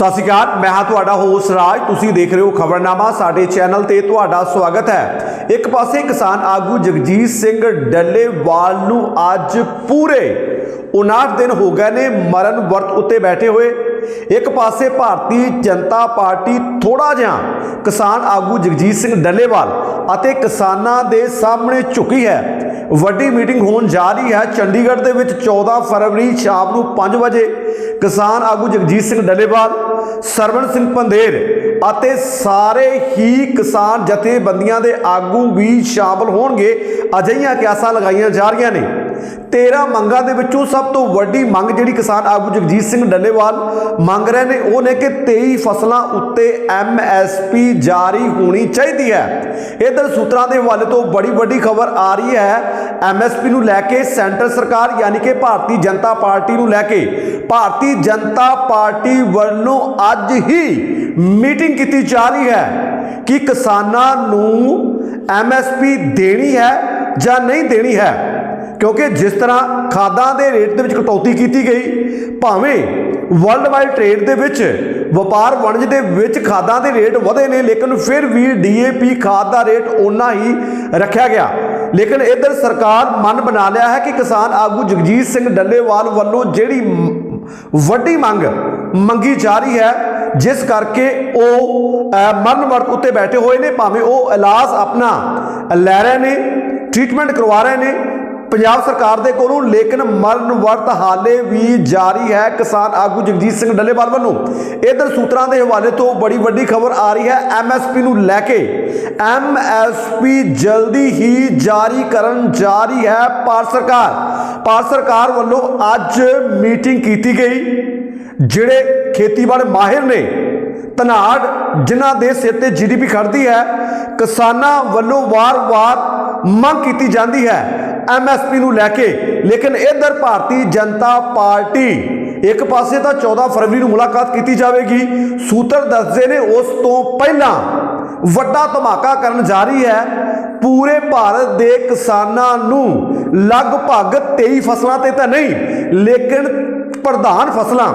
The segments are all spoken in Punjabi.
ਸਤਿ ਸ਼੍ਰੀ ਅਕਾਲ, ਮੈਂ ਹਾਂ ਤੁਹਾਡਾ ਹੋਸ ਰਾਜ। ਤੁਸੀਂ ਦੇਖ ਰਹੇ ਹੋ ਖਬਰਨਾਮਾ, ਸਾਡੇ ਚੈਨਲ ਤੇ ਤੁਹਾਡਾ ਸਵਾਗਤ ਹੈ। ਇੱਕ ਪਾਸੇ ਕਿਸਾਨ ਆਗੂ ਜਗਜੀਤ ਸਿੰਘ ਡੱਲੇਵਾਲ ਨੂੰ ਅੱਜ ਪੂਰੇ 59 ਦਿਨ ਹੋ ਗਏ ਨੇ ਮਰਨ ਵਰਤ ਉੱਤੇ ਬੈਠੇ ਹੋਏ। ਇੱਕ ਪਾਸੇ ਭਾਰਤੀ ਜਨਤਾ ਪਾਰਟੀ ਥੋੜਾ ਜਿਹਾ ਕਿਸਾਨ ਆਗੂ ਜਗਜੀਤ ਸਿੰਘ ਡੱਲੇਵਾਲ ਅਤੇ ਕਿਸਾਨਾਂ ਦੇ ਸਾਹਮਣੇ ਝੁਕੀ ਹੈ। ਵੱਡੀ ਮੀਟਿੰਗ ਹੋਣ ਜਾ ਰਹੀ ਹੈ। ਚੰਡੀਗੜ੍ਹ ਦੇ ਵਿੱਚ 14 ਫਰਵਰੀ ਸ਼ਾਮ ਨੂੰ 5 ਵਜੇ ਕਿਸਾਨ ਆਗੂ ਜਗਜੀਤ ਸਿੰਘ ਡੱਲੇਵਾਲ ਸਰਵਣ ਸਿੰਘ ਪੰਦੇਰ ਅਤੇ ਸਾਰੇ ਹੀ ਕਿਸਾਨ ਜਥੇਬੰਦੀਆਂ ਦੇ ਆਗੂ ਵੀ ਸ਼ਾਮਲ ਹੋਣਗੇ। ਅਜਿਹੀਆਂ ਕਿਆਸਾਂ ਲਗਾਈਆਂ ਜਾ ਰਹੀਆਂ ਨੇ। 13 ਮੰਗਾਂ ਦੇ ਵਿੱਚੋਂ ਸਭ ਤੋਂ ਵੱਡੀ ਮੰਗ ਜਿਹੜੀ ਕਿਸਾਨ ਆਗੂ ਜਗਜੀਤ ਸਿੰਘ ਡੱਲੇਵਾਲ ਮੰਗ ਰਹੇ ਨੇ, ਉਹ ਨੇ ਕਿ 23 ਫਸਲਾਂ ਉੱਤੇ ਐਮਐਸਪੀ ਜਾਰੀ ਹੋਣੀ ਚਾਹੀਦੀ ਹੈ। ਇਧਰ ਸੂਤਰਾਂ ਦੇ ਹਵਾਲੇ ਤੋਂ ਬੜੀ ਵੱਡੀ ਖਬਰ ਆ ਰਹੀ ਹੈ। ਐਮਐਸਪੀ ਨੂੰ ਲੈ ਕੇ ਸੈਂਟਰ ਸਰਕਾਰ ਯਾਨੀ ਕਿ ਭਾਰਤੀ ਜਨਤਾ ਪਾਰਟੀ ਨੂੰ ਲੈ ਕੇ, ਭਾਰਤੀ ਜਨਤਾ ਪਾਰਟੀ ਵੱਲੋਂ ਅੱਜ ਹੀ ਮੀਟਿੰਗ ਕੀਤੀ ਜਾ ਰਹੀ ਹੈ ਕਿ ਕਿਸਾਨਾਂ ਨੂੰ ਐਮਐਸਪੀ ਦੇਣੀ ਹੈ ਜਾਂ ਨਹੀਂ ਦੇਣੀ ਹੈ। ਕਿਉਂਕਿ ਜਿਸ ਤਰ੍ਹਾਂ ਖਾਦਾਂ ਦੇ ਰੇਟ ਦੇ ਵਿੱਚ ਕਟੌਤੀ ਕੀਤੀ ਗਈ, ਭਾਵੇਂ ਵਰਲਡ ਵਾਈਡ ਟ੍ਰੇਡ ਦੇ ਵਿੱਚ ਵਪਾਰ ਵਣਜ ਦੇ ਵਿੱਚ ਖਾਦਾਂ ਦੇ ਰੇਟ ਵਧੇ ਨੇ, ਲੇਕਿਨ ਫਿਰ ਵੀ ਡੀਏਪੀ ਖਾਦ ਦਾ ਰੇਟ ਓਨਾ ਹੀ ਰੱਖਿਆ ਗਿਆ। ਲੇਕਿਨ ਇਧਰ ਸਰਕਾਰ ਮਨ ਬਣਾ ਲਿਆ ਹੈ ਕਿ ਕਿਸਾਨ ਆਗੂ ਜਗਜੀਤ ਸਿੰਘ ਡੱਲੇਵਾਲ ਵੱਲੋਂ ਜਿਹੜੀ ਵੱਡੀ ਮੰਗ ਮੰਗੀ ਜਾ ਰਹੀ ਹੈ, ਜਿਸ ਕਰਕੇ ਉਹ ਮਰਨ ਵਰਤ ਉੱਤੇ ਬੈਠੇ ਹੋਏ ਨੇ, ਭਾਵੇਂ ਉਹ ਇਲਾਜ ਆਪਣਾ ਲੈ ਰਹੇ ਨੇ ਟ੍ਰੀਟਮੈਂਟ ਕਰਵਾ ਰਹੇ ਨੇ ਪੰਜਾਬ ਸਰਕਾਰ ਦੇ ਕੋਲੋਂ ਲੇਕਿਨ ਮਰਨ ਵਰਤ ਹਾਲੇ ਵੀ ਜਾਰੀ ਹੈ ਕਿਸਾਨ ਆਗੂ ਜਗਜੀਤ ਸਿੰਘ ਡੱਲੇਵਾਲ ਵੱਲੋਂ। ਇਧਰ ਸੂਤਰਾਂ ਦੇ ਹਵਾਲੇ ਤੋਂ ਬੜੀ ਵੱਡੀ ਖਬਰ ਆ ਰਹੀ ਹੈ ਐਮਐਸਪੀ ਨੂੰ ਲੈ ਕੇ। ਐਮਐਸਪੀ ਜਲਦੀ ਹੀ ਜਾਰੀ ਕਰਨ ਜਾ ਰਹੀ ਹੈ ਭਾਰਤ ਸਰਕਾਰ। ਭਾਰਤ ਸਰਕਾਰ ਵੱਲੋਂ ਅੱਜ ਮੀਟਿੰਗ ਕੀਤੀ ਗਈ, ਜਿਹੜੇ ਖੇਤੀਬਾੜੀ ਮਾਹਿਰ ਨੇ, ਧਨਾੜ, ਜਿਨ੍ਹਾਂ ਦੇ ਸਿਰ ਤੇ ਜੀਡੀਪੀ ਖੜਦੀ ਹੈ, ਕਿਸਾਨਾਂ ਵੱਲੋਂ ਵਾਰ-ਵਾਰ ਮੰਗ ਕੀਤੀ ਜਾਂਦੀ ਹੈ। ਐਮਐਸਪੀ ਨੂੰ ਲੈ ਕੇ। ਲੇਕਿਨ ਇਧਰ ਭਾਰਤੀ ਜਨਤਾ ਪਾਰਟੀ ਇੱਕ ਪਾਸੇ ਤਾਂ 14 ਫਰਵਰੀ ਨੂੰ ਮੁਲਾਕਾਤ ਕੀਤੀ ਜਾਵੇਗੀ। ਸੂਤਰ ਦੱਸਦੇ ਨੇ ਉਸ ਤੋਂ ਪਹਿਲਾਂ ਵੱਡਾ ਧਮਾਕਾ ਕਰਨ ਜਾ ਰਹੀ ਹੈ। ਪੂਰੇ ਭਾਰਤ ਦੇ ਕਿਸਾਨਾਂ ਨੂੰ ਲਗਭਗ 23 ਫਸਲਾਂ ਤੇ ਤਾਂ ਨਹੀਂ, ਲੇਕਿਨ ਪ੍ਰਧਾਨ ਫਸਲਾਂ,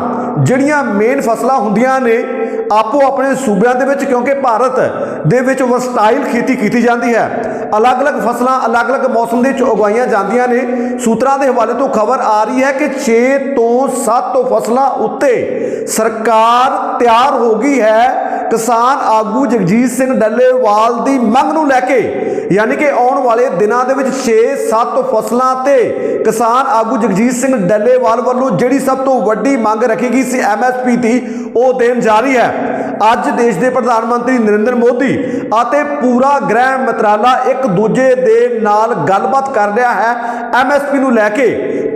ਜਿਹੜੀਆਂ ਮੇਨ ਫਸਲਾਂ ਹੁੰਦੀਆਂ ਨੇ, ਆਪੋ ਆਪਣੇ ਸੂਬਿਆਂ ਦੇ ਵਿੱਚ, ਕਿਉਂਕਿ ਭਾਰਤ ਦੇ ਵਿੱਚ ਵਸਟਾਈਲ ਖੇਤੀ ਕੀਤੀ ਜਾਂਦੀ ਹੈ। ਅਲੱਗ-ਅਲੱਗ ਫਸਲਾਂ, ਅਲੱਗ-ਅਲੱਗ ਮੌਸਮ ਦੇ ਵਿੱਚ ਉਗਾਈਆਂ ਜਾਂਦੀਆਂ ਨੇ। ਸੂਤਰਾਂ ਦੇ ਹਵਾਲੇ ਤੋਂ ਖਬਰ ਆ ਰਹੀ ਹੈ ਕਿ 6 ਤੋਂ 7 ਫਸਲਾਂ ਉੱਤੇ ਸਰਕਾਰ ਤਿਆਰ ਹੋ ਗਈ ਹੈ। ਕਿਸਾਨ ਆਗੂ ਜਗਜੀਤ ਸਿੰਘ ਡੱਲੇਵਾਲ ਦੀ ਮੰਗ ਨੂੰ ਲੈ ਕੇ, ਯਾਨੀ ਕਿ ਆਉਣ ਵਾਲੇ ਦਿਨਾਂ ਦੇ ਵਿੱਚ 6-7 ਫਸਲਾਂ ਤੇ ਕਿਸਾਨ ਆਗੂ ਜਗਜੀਤ ਸਿੰਘ ਡੱਲੇਵਾਲ ਵੱਲੋਂ ਜਿਹੜੀ ਸਭ ਤੋਂ ਵੱਡੀ ਮੰਗ ਰੱਖੀ ਗਈ ਸੀ ਐਮਐਸਪੀ ਦੀ, ਉਹ ਦੇਣ ਜਾ ਰਹੀ ਹੈ। ਅੱਜ ਦੇਸ਼ ਦੇ ਪ੍ਰਧਾਨ ਮੰਤਰੀ ਨਰਿੰਦਰ ਮੋਦੀ ਅਤੇ ਪੂਰਾ ਗ੍ਰਹਿ ਮੰਤਰਾਲਾ ਇੱਕ ਦੂਜੇ ਦੇ ਨਾਲ ਗੱਲਬਾਤ ਕਰ ਰਿਹਾ ਹੈ। ਐਮਐਸਪੀ ਨੂੰ ਲੈ ਕੇ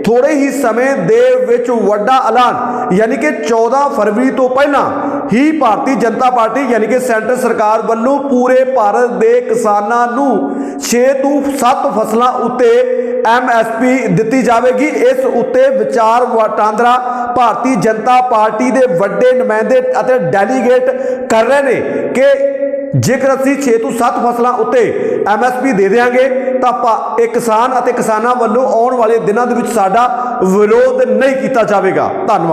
ਥੋੜੇ ਹੀ ਸਮੇਂ ਦੇ ਵਿੱਚ ਵੱਡਾ ਐਲਾਨ, ਯਾਨੀ ਕਿ 14 ਫਰਵਰੀ ਤੋਂ ਪਹਿਲਾਂ ਹੀ ਭਾਰਤੀ ਜਨਤਾ ਪਾਰਟੀ, ਯਾਨੀ ਕਿ ਸੈਂਟਰ ਸਰਕਾਰ ਵੱਲੋਂ ਪੂਰੇ ਭਾਰਤ ਦੇ ਕਿਸਾਨਾਂ ਨੂੰ 6 ਤੋਂ 7 ਫਸਲਾਂ ਉੱਤੇ ਐਮਐਸਪੀ ਦਿੱਤੀ ਜਾਵੇਗੀ। ਇਸ ਉੱਤੇ ਵਿਚਾਰ ਵਟਾਂਦਰਾ ਭਾਰਤੀ ਜਨਤਾ ਪਾਰਟੀ ਦੇ ਵੱਡੇ ਨੁਮਾਇੰਦੇ ਅਤੇ ਡੈਲੀਗੇਟ ਕਰ ਰਹੇ ਨੇ ਕਿ ਜੇਕਰ ਅਸੀਂ 6 ਤੋਂ 7 ਫਸਲਾਂ ਉੱਤੇ ਐਮਐਸਪੀ ਦੇ ਦੇਵਾਂਗੇ ਤਾਂ ਆਪਾਂ ਇਹ ਕਿਸਾਨ ਅਤੇ ਕਿਸਾਨਾਂ ਵੱਲੋਂ ਆਉਣ ਵਾਲੇ ਦਿਨਾਂ ਦੇ ਵਿੱਚ ਸਾਡਾ ਵਿਰੋਧ ਨਹੀਂ ਕੀਤਾ ਜਾਵੇਗਾ। ਧੰਨਵਾਦ।